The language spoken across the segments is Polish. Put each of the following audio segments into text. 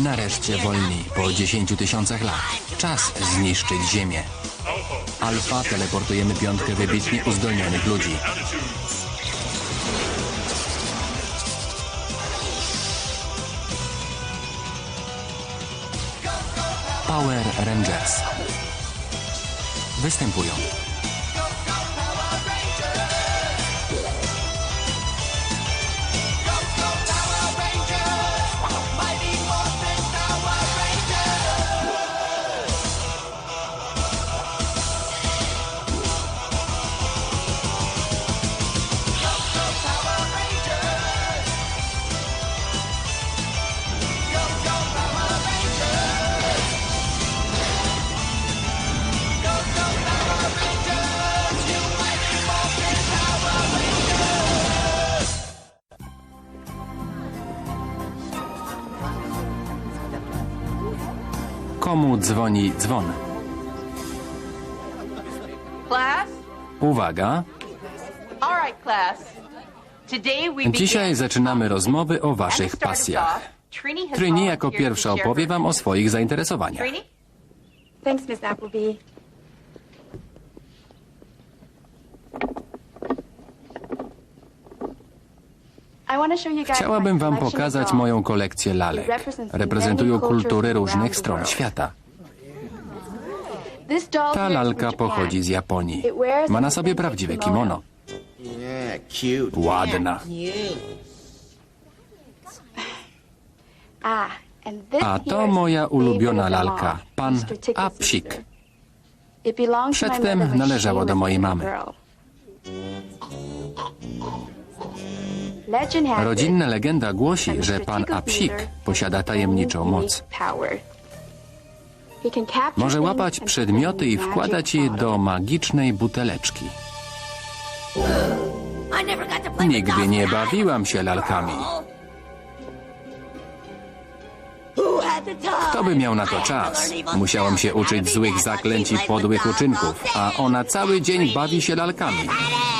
Nareszcie wolni, po 10 tysiącach lat. Czas zniszczyć Ziemię. Alfa teleportujemy piątkę wybitnie uzdolnionych ludzi. Power Rangers. Występują dzwoni dzwon? Class? Uwaga, All right, class. Today we begin dzisiaj zaczynamy rozmowy o waszych pasjach. Trini jako pierwsza opowie wam o swoich zainteresowaniach. Thanks, Miss Appleby. Chciałabym wam pokazać moją kolekcję lalek. Reprezentują kultury różnych stron świata. Ta lalka pochodzi z Japonii. Ma na sobie prawdziwe kimono. Ładna. Ah, A to moja ulubiona lalka, pan Apsik. Przedtem należało do mojej mamy. Rodzinna legenda głosi, że pan Apsik posiada tajemniczą moc. Może łapać przedmioty i wkładać je do magicznej buteleczki. Nigdy nie bawiłam się lalkami. Kto by miał na to czas? Musiałam się uczyć złych zaklęć i podłych uczynków, a ona cały dzień bawi się lalkami.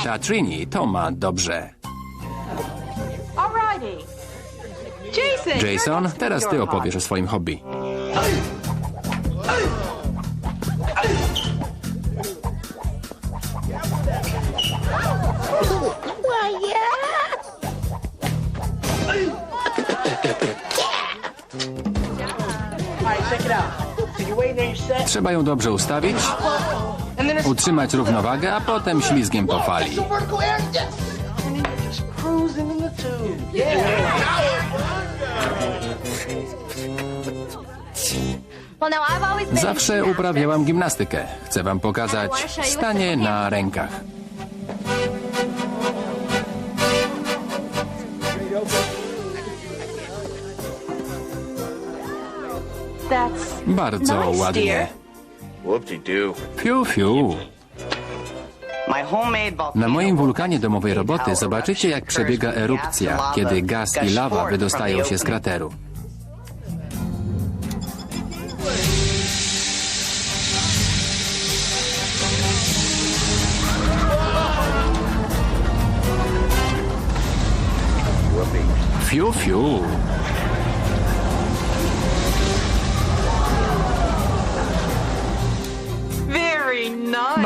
Ta Trini to ma dobrze. Jason, teraz ty opowiesz o swoim hobby. Trzeba ją dobrze ustawić, utrzymać równowagę, a potem ślizgiem po fali. Zawsze uprawiałam gimnastykę. Chcę wam pokazać stanie na rękach. Bardzo ładnie. Whoop-de-doo. Fiu, fiu. My homemade volcano Na moim wulkanie domowej roboty zobaczycie, jak przebiega erupcja, kiedy gaz i lawa wydostają się z krateru. Fiu, fiu.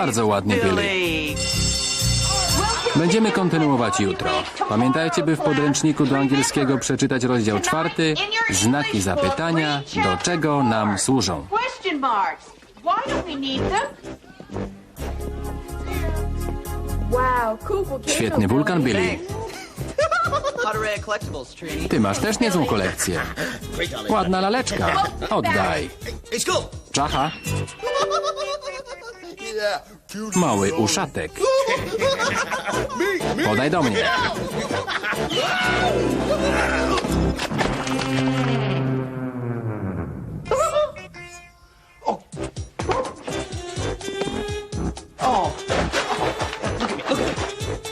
Bardzo ładnie, Billy. Będziemy kontynuować jutro. Pamiętajcie, by w podręczniku do angielskiego przeczytać rozdział czwarty, znaki zapytania, do czego nam służą. Question marks. Why do we need them? Wow, cool volcano, Świetny wulkan, Billy. Ty masz też niezłą kolekcję. Ładna laleczka. Oddaj. Czacha. Mały uszatek. Podaj do mnie.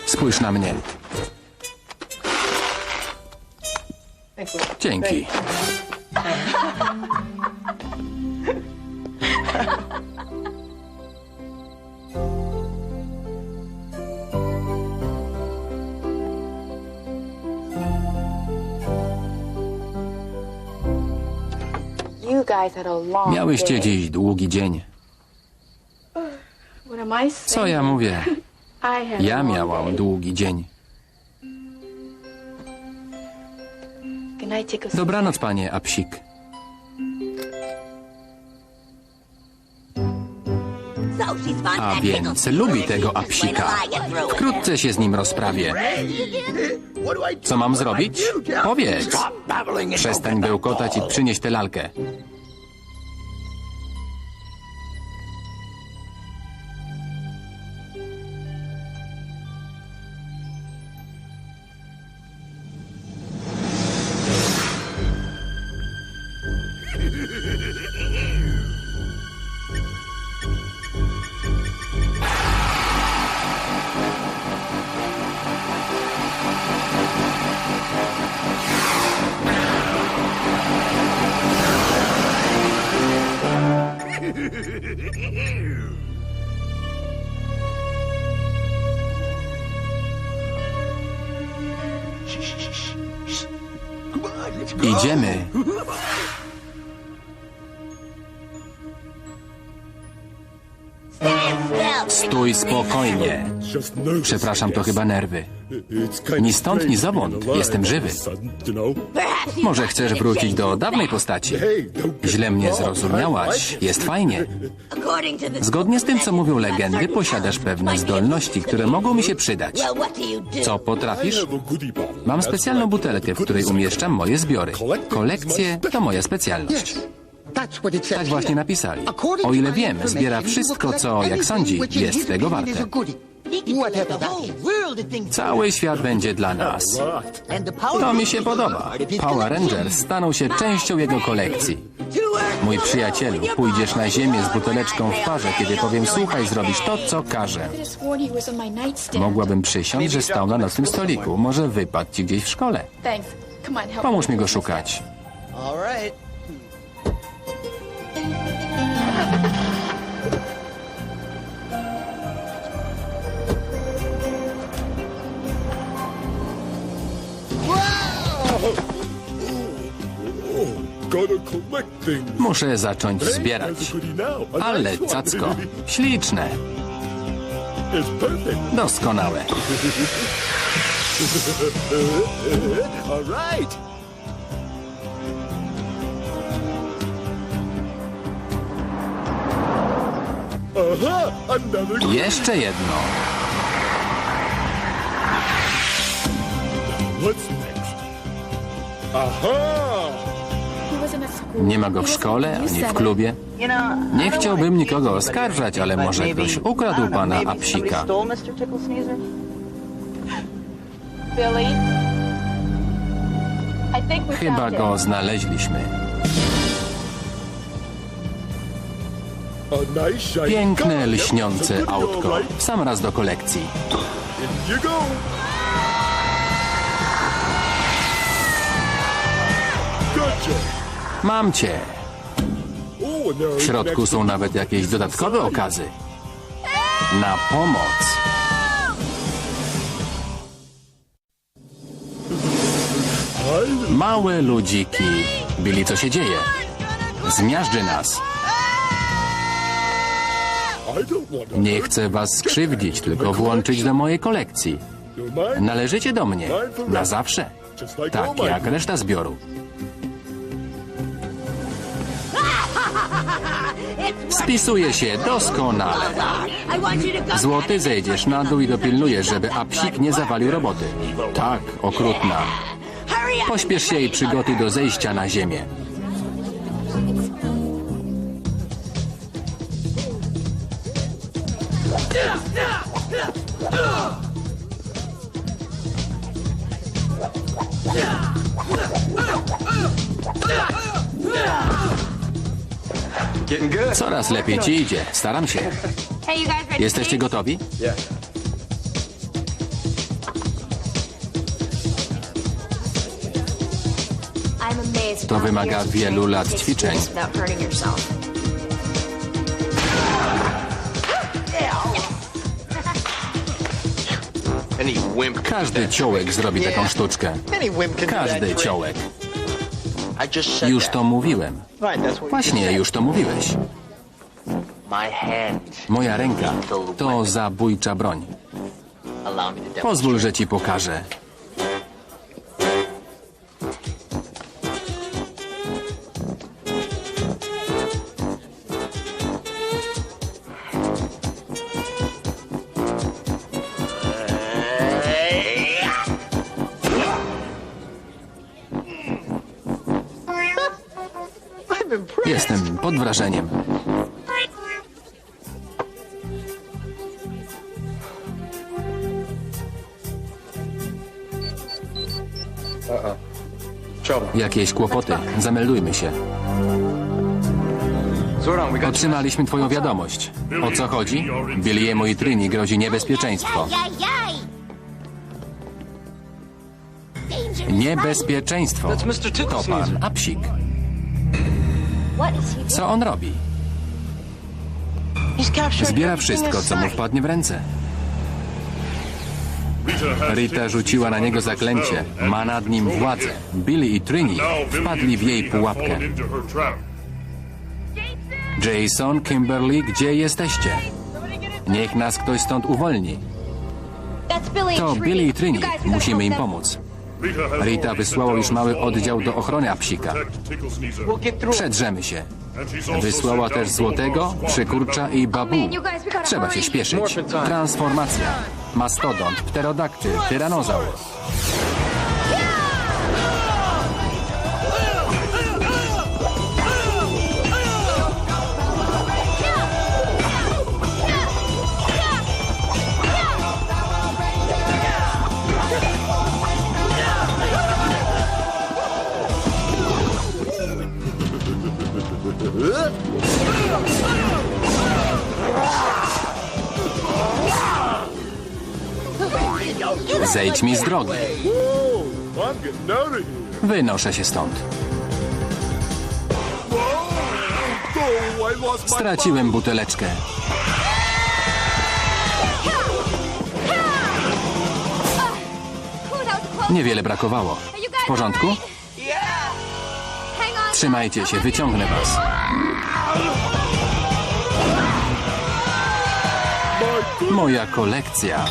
Spójrz na mnie. Dzięki. Miałyście dziś długi dzień. Co ja mówię? Ja miałam długi dzień. Dobranoc, panie Apsik. A więc lubi tego Apsika. Wkrótce się z nim rozprawię. Co mam zrobić? Powiedz. Przestań bełkotać i przynieś tę lalkę. Stój spokojnie. Przepraszam, to chyba nerwy. Ni stąd, ni zowąd. Jestem żywy. Może chcesz wrócić do dawnej postaci? Źle mnie zrozumiałaś. Jest fajnie. Zgodnie z tym, co mówią legendy, posiadasz pewne zdolności, które mogą mi się przydać. Co potrafisz? Mam specjalną butelkę, w której umieszczam moje zbiory. Kolekcje to moja specjalność. Tak właśnie napisali. O ile wiem, zbiera wszystko, co, jak sądzi, jest tego warte. Cały świat będzie dla nas. To mi się podoba. Power Rangers staną się częścią jego kolekcji. Mój przyjacielu, pójdziesz na ziemię z buteleczką w parze, kiedy powiem słuchaj, zrobisz to, co każę. Mogłabym przysiąc, że stał na nocnym stoliku. Może wypadł ci gdzieś w szkole. Pomóż mi go szukać. Muszę zacząć zbierać. Ale cacko, śliczne, doskonałe. Jeszcze jedno. School. Nie ma go w szkole, ani w klubie. Nie chciałbym nikogo oskarżać, ale może ktoś ukradł pana think we Chyba go znaleźliśmy. Piękne, lśniące autko. Sam raz do kolekcji. Mam cię. W środku są nawet jakieś dodatkowe okazy. Na pomoc. Małe ludziki. Billy, co się dzieje? Zmiażdży nas. Nie chcę was skrzywdzić, tylko włączyć do mojej kolekcji. Należycie do mnie. Na zawsze. Tak jak reszta zbioru. Spisuje się doskonale. Złoty, zejdziesz na dół i dopilnujesz, żeby apsik nie zawalił roboty. Tak, okrutna. Pośpiesz się i przygotuj do zejścia na ziemię. Coraz lepiej ci idzie. Staram się. Jesteście gotowi? To wymaga wielu lat ćwiczeń. Każdy ciołek zrobi taką sztuczkę. Każdy ciołek. Już to mówiłem. Właśnie, już to mówiłeś. Moja ręka to zabójcza broń. Pozwól, że ci pokażę. Wrażeniem. Jakieś kłopoty. Zameldujmy się. Otrzymaliśmy twoją wiadomość. O co chodzi? Billiemu i Trini grozi niebezpieczeństwo. Niebezpieczeństwo. To pan Apsik. Co on robi? Zbiera wszystko, co mu wpadnie w ręce. Rita rzuciła na niego zaklęcie. Ma nad nim władzę. Billy i Trini wpadli w jej pułapkę. Jason, Kimberly, gdzie jesteście? Niech nas ktoś stąd uwolni. To Billy i Trini. Musimy im pomóc. Rita wysłała już mały oddział do ochrony through. Przedrzemy się. Wysłała też Złotego, Przykurcza i Babu. Trzeba się śpieszyć. Transformacja. Mastodont, pterodaktyl, tyranozaur. Zejdź mi z drogi. Wynoszę się stąd. Straciłem buteleczkę. Niewiele brakowało. W porządku? Trzymajcie się, wyciągnę was. Moja kolekcja.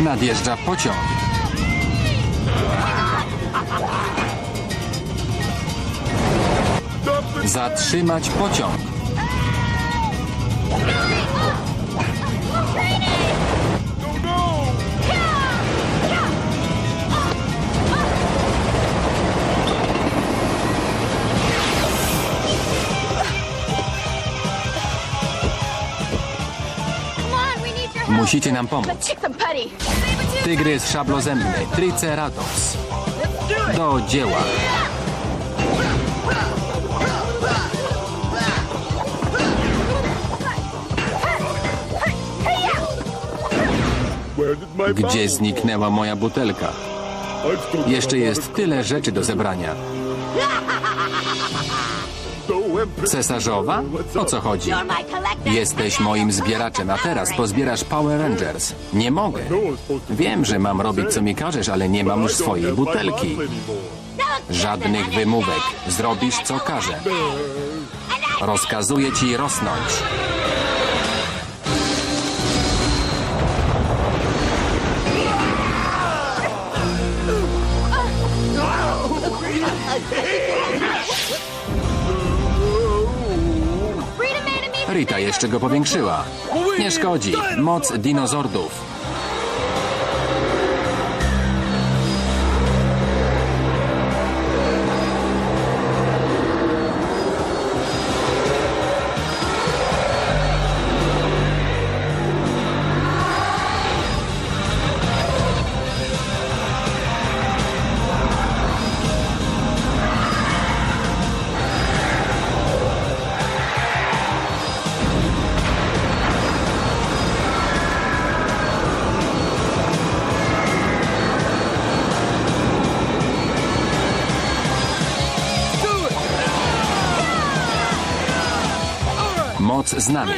Nadjeżdża pociąg. Zatrzymać pociąg. Musicie nam pomóc. Tygrys szablozębny, Triceratops. Do dzieła. Gdzie zniknęła moja butelka? Jeszcze jest tyle rzeczy do zebrania. Cesarzowa? O co chodzi? Jesteś moim zbieraczem, a teraz pozbierasz Power Rangers. Nie mogę. Wiem, że mam robić co mi każesz, ale nie mam już swojej butelki. Żadnych wymówek. Zrobisz co każę. Rozkazuję ci rosnąć. Rita jeszcze go powiększyła. Nie szkodzi. Moc dinozordów. Moc z nami.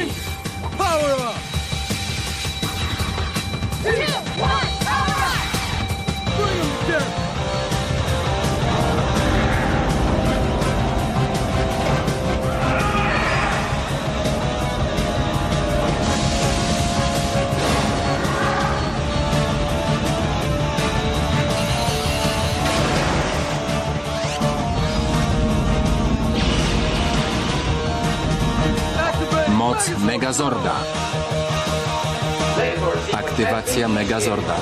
Megazorda. Aktywacja Megazorda.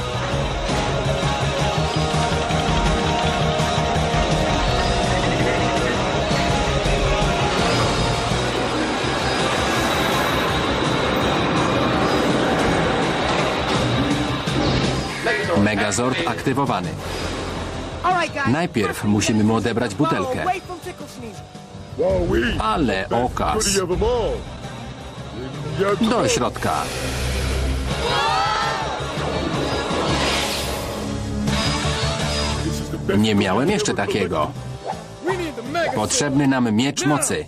Megazord aktywowany. Najpierw musimy mu odebrać butelkę. Ale okaz. Do środka. Nie miałem jeszcze takiego. Potrzebny nam miecz mocy.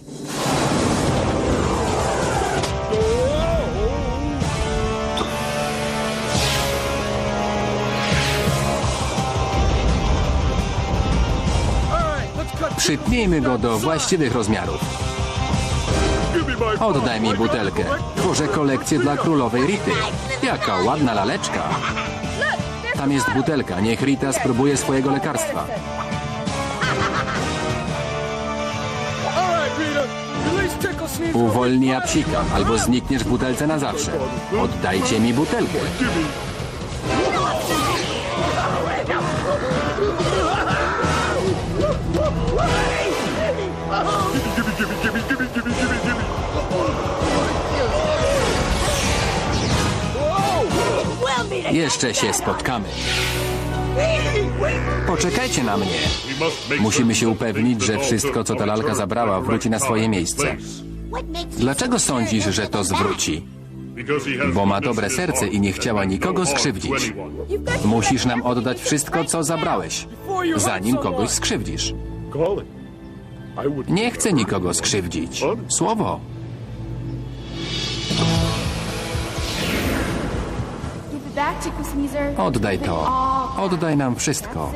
Przytnijmy go do właściwych rozmiarów. Oddaj mi butelkę. Tworzę kolekcję dla królowej Rity. Jaka ładna laleczka. Tam jest butelka. Niech Rita spróbuje swojego lekarstwa. Uwolnij apsika, albo znikniesz w butelce na zawsze. Oddajcie mi butelkę. Jeszcze się spotkamy. Poczekajcie na mnie. Musimy się upewnić, że wszystko, co ta lalka zabrała, wróci na swoje miejsce. Dlaczego sądzisz, że to zwróci? Bo ma dobre serce i nie chciała nikogo skrzywdzić. Musisz nam oddać wszystko, co zabrałeś, zanim kogoś skrzywdzisz. Nie chcę nikogo skrzywdzić. Słowo. Oddaj to. Oddaj nam wszystko.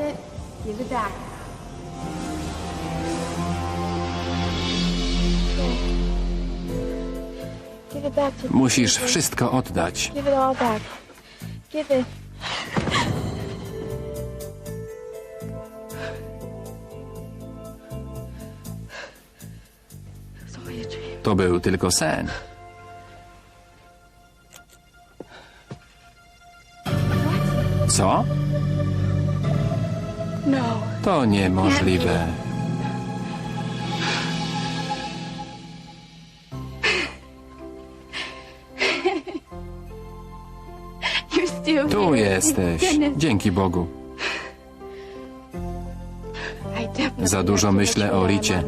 Musisz wszystko oddać. To był tylko sen. Co? No. To niemożliwe. Tu jesteś. Dzięki Bogu. Za dużo myślę o Ricie.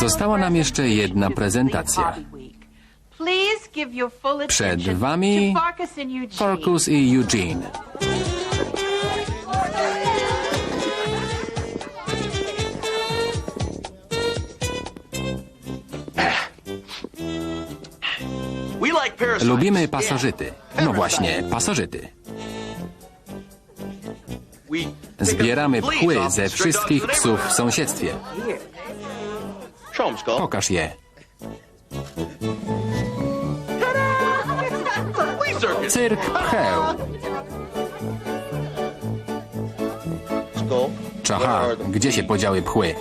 Została nam jeszcze jedna prezentacja. Przed wami. Farkus i Eugene. Lubimy pasożyty. No właśnie, pasożyty. Zbieramy pchły ze wszystkich psów w sąsiedztwie. Skull. Pokaż je. Cyrk pcheł. Czacha, gdzie się podziały pchły?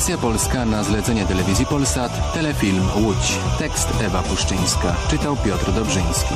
Wersja polska na zlecenie telewizji Polsat, telefilm Łódź. Tekst Ewa Puszczyńska. Czytał Piotr Dobrzyński.